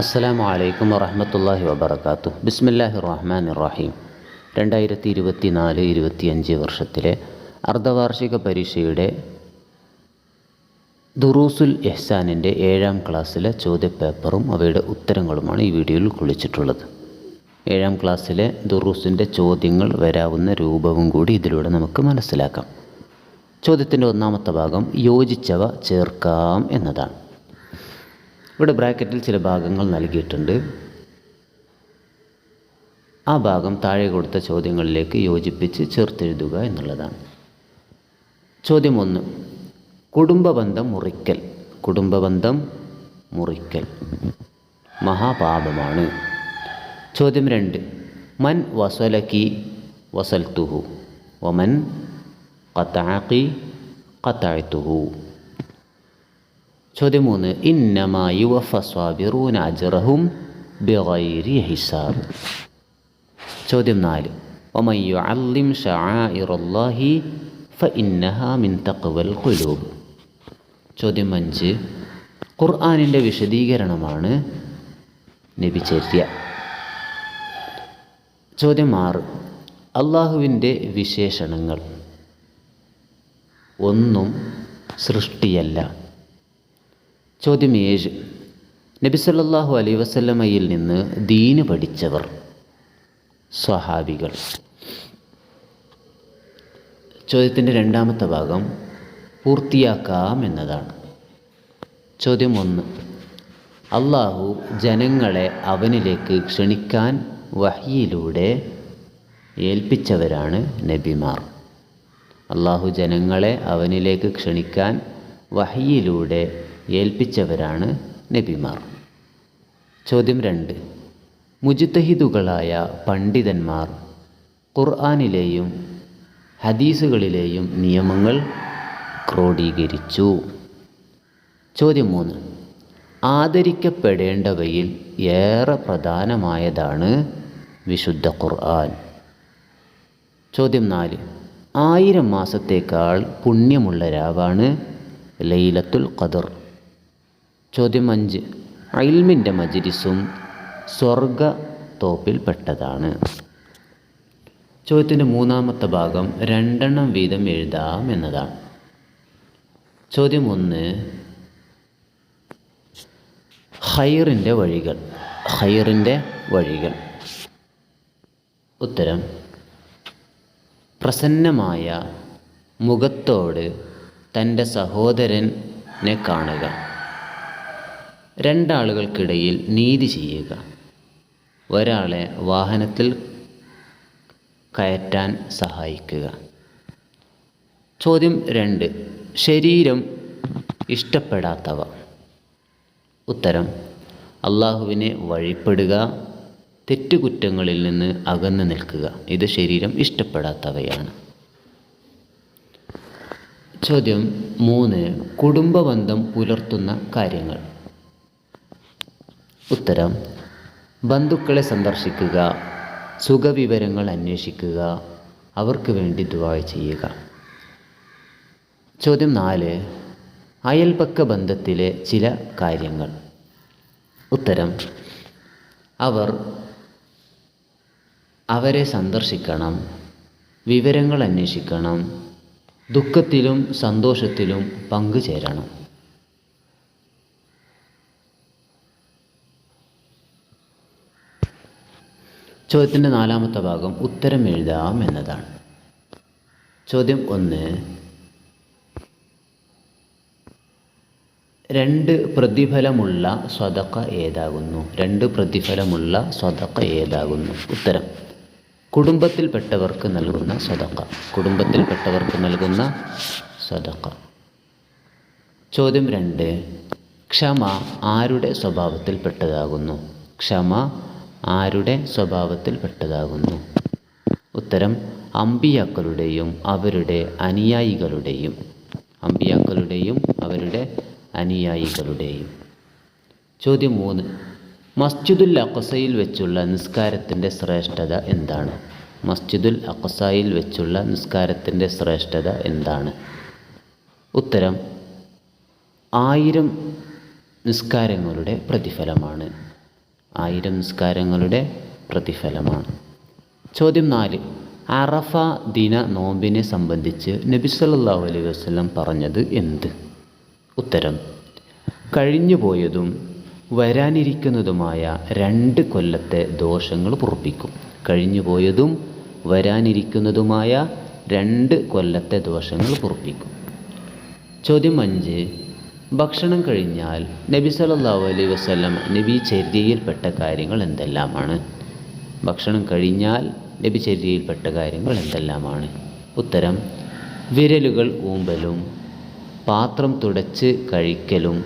അസ്സലാമു അലൈക്കും വറഹമത്തല്ലാഹി വബർക്കാത്തു ബിസ്മില്ലാഹി റഹ്മാൻ റഹീം രണ്ടായിരത്തി ഇരുപത്തി നാല് ഇരുപത്തിയഞ്ച് വർഷത്തിലെ അർദ്ധവാർഷിക പരീക്ഷയുടെ ദുറൂസുൽ എഹ്സാനിന്റെ ഏഴാം ക്ലാസ്സിലെ ചോദ്യപേപ്പറും അവയുടെ ഉത്തരങ്ങളുമാണ് ഈ വീഡിയോയിൽ കുളിച്ചിട്ടുള്ളത്. ഏഴാം ക്ലാസ്സിലെ ദുറൂസിന്റെ ചോദ്യങ്ങൾ വരാവുന്ന രൂപവും കൂടി ഇതിലൂടെ നമുക്ക് മനസ്സിലാക്കാം. ചോദ്യത്തിന്റെ ഒന്നാമത്തെ ഭാഗം യോജിച്ചവ ചേർക്കാം എന്നതാണ്. ഇവിടെ ബ്രാക്കറ്റിൽ ചില ഭാഗങ്ങൾ നൽകിയിട്ടുണ്ട്. ആ ഭാഗം താഴെ കൊടുത്ത ചോദ്യങ്ങളിലേക്ക് യോജിപ്പിച്ച് ചേർത്തെഴുതുക എന്നുള്ളതാണ്. ചോദ്യം ഒന്ന് കുടുംബബന്ധം മുറിക്കൽ കുടുംബബന്ധം മുറിക്കൽ മഹാപാപമാണ്. ചോദ്യം രണ്ട് മൻ വസലക്കി വസൽത്തുഹു വമൻ കത്താക്കി ഖത്താഴ്ത്തുഹു ചോദ്യം മൂന്ന് ഇന്നമായി ബിഗൈരി ഹിസാബ്. ചോദ്യം നാല് മിൻ ഖുലൂബ്. ചോദ്യം അഞ്ച് ഖുർആാനിന്റെ വിശദീകരണമാണ് നബിചര്യ ചോദ്യം ആറ് അള്ളാഹുവിന്റെ വിശേഷണങ്ങൾ ഒന്നും സൃഷ്ടിയല്ല. ചോദ്യം ഏഴ് നബി സല്ലല്ലാഹു അലൈ വസല്ലമയിൽ നിന്ന് ദീന് പഠിച്ചവർ സ്വഹാബികൾ. ചോദ്യത്തിന്റെ രണ്ടാമത്തെ ഭാഗം പൂർത്തിയാക്കാം എന്നതാണ്. ചോദ്യം ഒന്ന്. അള്ളാഹു ജനങ്ങളെ അവനിലേക്ക് ക്ഷണിക്കാൻ വഹിയിലൂടെ ഏൽപ്പിച്ചവരാണ് നബിമാർ. അള്ളാഹു ജനങ്ങളെ അവനിലേക്ക് ക്ഷണിക്കാൻ വഹിയിലൂടെ ഏൽപ്പിച്ചവരാണ് നബിമാർ. ചോദ്യം രണ്ട്. മുജിത്തഹിദുകളായ പണ്ഡിതന്മാർ ഖുർആാനിലെയും ഹദീസുകളിലെയും നിയമങ്ങൾ ക്രോഡീകരിച്ചു. ചോദ്യം മൂന്ന്. ആദരിക്കപ്പെടേണ്ടവയിൽ ഏറെ പ്രധാനമായതാണ് വിശുദ്ധ ഖുർആൻ. ചോദ്യം നാല്. ആയിരം മാസത്തേക്കാൾ പുണ്യമുള്ള രാവാണ് ലൈലത്തുൽ ഖദർ. ചോദ്യം അഞ്ച് അയിൽമിന്റെ മജിരിസും സ്വർഗ തോപ്പിൽപ്പെട്ടതാണ് ചോദ്യത്തിന്റെ മൂന്നാമത്തെ ഭാഗം രണ്ടെണ്ണം വീതം എഴുതാം എന്നതാണ്. ചോദ്യം ഒന്ന്. ഹൈറിന്റെ വഴികൾ. ഹൈറിന്റെ വഴികൾ. ഉത്തരം. പ്രസന്നമായ മുഖത്തോട് തന്റെ സഹോദരനെ കാണുക. രണ്ടാളുകൾക്കിടയിൽ നീതി ചെയ്യുക. ഒരാളെ വാഹനത്തിൽ കയറ്റാൻ സഹായിക്കുക. ചോദ്യം രണ്ട്. ശരീരം ഇഷ്ടപ്പെടാത്തവ. ഉത്തരം അള്ളാഹുവിനെ വഴിപ്പെടുക തെറ്റുകുറ്റങ്ങളിൽ നിന്ന് അകന്നു നിൽക്കുക. ഇത് ശരീരം ഇഷ്ടപ്പെടാത്തവയാണ്. ചോദ്യം മൂന്ന്. കുടുംബബന്ധം പുലർത്തുന്ന കാര്യങ്ങൾ. ഉത്തരം. ബന്ധുക്കളെ സന്ദർശിക്കുക. സുഖവിവരങ്ങൾ അന്വേഷിക്കുക. അവർക്ക് വേണ്ടി ദുവാ ചെയ്യുക. ചോദ്യം നാല്. അയൽപക്ക ബന്ധത്തിലെ ചില കാര്യങ്ങൾ. ഉത്തരം. അവർ അവരെ സന്ദർശിക്കണം. വിവരങ്ങൾ അന്വേഷിക്കണം. ദുഃഖത്തിലും സന്തോഷത്തിലും പങ്കുചേരണം. ചോദ്യത്തിന്റെ നാലാമത്തെ ഭാഗം ഉത്തരം എഴുതാം എന്നതാണ്. ചോദ്യം ഒന്ന്. രണ്ട് പ്രതിഫലമുള്ള സ്വതക്ക ഏതാകുന്നു? രണ്ട് പ്രതിഫലമുള്ള സ്വതക്ക ഏതാകുന്നു? ഉത്തരം. കുടുംബത്തിൽപ്പെട്ടവർക്ക് നൽകുന്ന സ്വതക്ക. കുടുംബത്തിൽപ്പെട്ടവർക്ക് നൽകുന്ന സ്വതക്ക. ചോദ്യം രണ്ട്. ക്ഷമ ആരുടെ സ്വഭാവത്തിൽപ്പെട്ടതാകുന്നു? ക്ഷമ ആരുടെ സ്വഭാവത്തിൽ പെട്ടതാകുന്നു? ഉത്തരം അമ്പിയാക്കളുടെയും അവരുടെ അനുയായികളുടെയും അമ്പിയാക്കളുടെയും അവരുടെ അനുയായികളുടെയും. ചോദ്യം മൂന്ന് മസ്ജിദുൽ അഖസയിൽ വെച്ചുള്ള നിസ്കാരത്തിന്റെ ശ്രേഷ്ഠത എന്താണ്? മസ്ജിദുൽ അഖസയിൽ വെച്ചുള്ള നിസ്കാരത്തിന്റെ ശ്രേഷ്ഠത എന്താണ്? ഉത്തരം ആയിരം നിസ്കാരങ്ങളുടെ പ്രതിഫലമാണ്. ആയിരം നിസ്കാരങ്ങളുടെ പ്രതിഫലമാണ്. ചോദ്യം നാല്. അറഫ ദിന നോമ്പിനെ സംബന്ധിച്ച് നബി സല്ലല്ലാഹു അലൈഹി വസല്ലം പറഞ്ഞത് എന്ത്? ഉത്തരം കഴിഞ്ഞുപോയതും വരാനിരിക്കുന്നതുമായ രണ്ട് കൊല്ലത്തെ ദോഷങ്ങൾ പൊറുപ്പിക്കും കഴിഞ്ഞുപോയതും വരാനിരിക്കുന്നതുമായ രണ്ട് കൊല്ലത്തെ ദോഷങ്ങൾ പൊറുപ്പിക്കും ചോദ്യം അഞ്ച്. ഭക്ഷണം കഴിഞ്ഞാൽ നബി സല്ലല്ലാഹു അലൈഹി വസല്ലം നബി ചര്യയിൽപ്പെട്ട കാര്യങ്ങൾ എന്തെല്ലാമാണ്? ഭക്ഷണം കഴിഞ്ഞാൽ നബി ചര്യയിൽപ്പെട്ട കാര്യങ്ങൾ എന്തെല്ലാമാണ്? ഉത്തരം വിരലുകൾ ഊമ്പലും പാത്രം തുടച്ച് കഴിക്കലും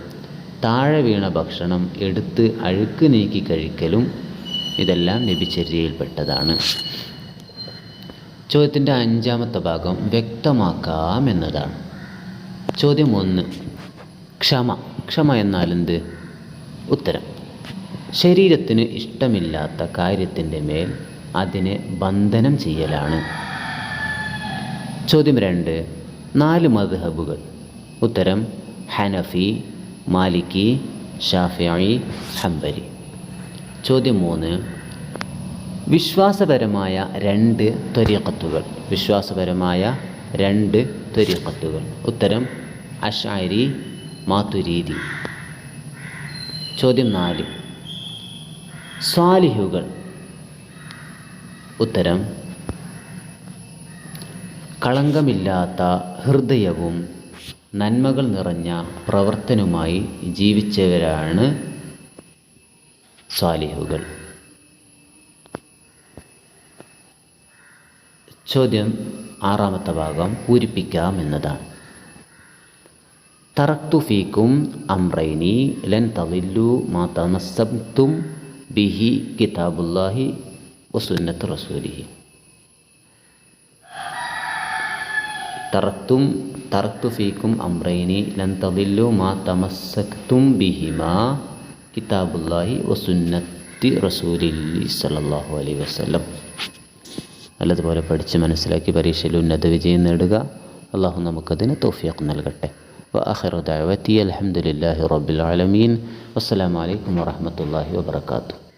താഴെ വീണ ഭക്ഷണം എടുത്ത് അഴുക്ക് നീക്കി കഴിക്കലും ഇതെല്ലാം നബിചര്യയിൽപ്പെട്ടതാണ് ചോദ്യത്തിന്റെ അഞ്ചാമത്തെ ഭാഗം വ്യക്തമാക്കാം എന്നതാണ്. ചോദ്യം ഒന്ന് ക്ഷമ. ക്ഷമ എന്നാൽ എന്ത് ഉത്തരം. ശരീരത്തിന് ഇഷ്ടമില്ലാത്ത കാര്യത്തിന്റെ മേൽ അതിനെ ബന്ധനം ചെയ്യലാണ്. ചോദ്യം രണ്ട്. നാല് മദ്ഹബുകൾ. ഉത്തരം ഹനഫി മാലിക്കി ഷാഫിയായി ഹംബരി ചോദ്യം മൂന്ന്. വിശ്വാസപരമായ രണ്ട് ത്വരീക്കത്തുകൾ വിശ്വാസപരമായ രണ്ട് ത്വരീക്കത്തുകൾ ഉത്തരം അഷാരി മാതുരീതി ചോദ്യം നാല്. സ്വാലിഹുകൾ ഉത്തരം കളങ്കമില്ലാത്ത ഹൃദയവും നന്മകൾ നിറഞ്ഞ പ്രവർത്തനവുമായി ജീവിച്ചവരാണ് സ്വാലിഹുകൾ ചോദ്യം ആറാമത്തെ ഭാഗം പൂരിപ്പിക്കാം എന്നതാണ്. തറക്തു ഫീക്കും അംറൈനി ലൻ തളില്ലു മാ തമസ്സബ്തും ബിഹി കിതാബുല്ലാഹി വസുന്നത്ത് റസൂലിഹി. തറത്തും തറത്തു ഫീക്കും അംറൈനി ലൻ തളില്ലു മാ തമസ്സക്തും ബിഹിമാ കിതാബുല്ലാഹി വസുന്നത്തി റസൂലി സലല്ലാഹു അലൈ വസ്ലം നല്ലതുപോലെ പഠിച്ച് മനസ്സിലാക്കി പരീക്ഷയിൽ ഉന്നത വിജയം നേടുക. അള്ളാഹു നമുക്കതിന് തോഫിയാക്കും നൽകട്ടെ. وآخر دعوتي الحمد لله رب العالمين. والسلام عليكم ورحمة الله وبركاته.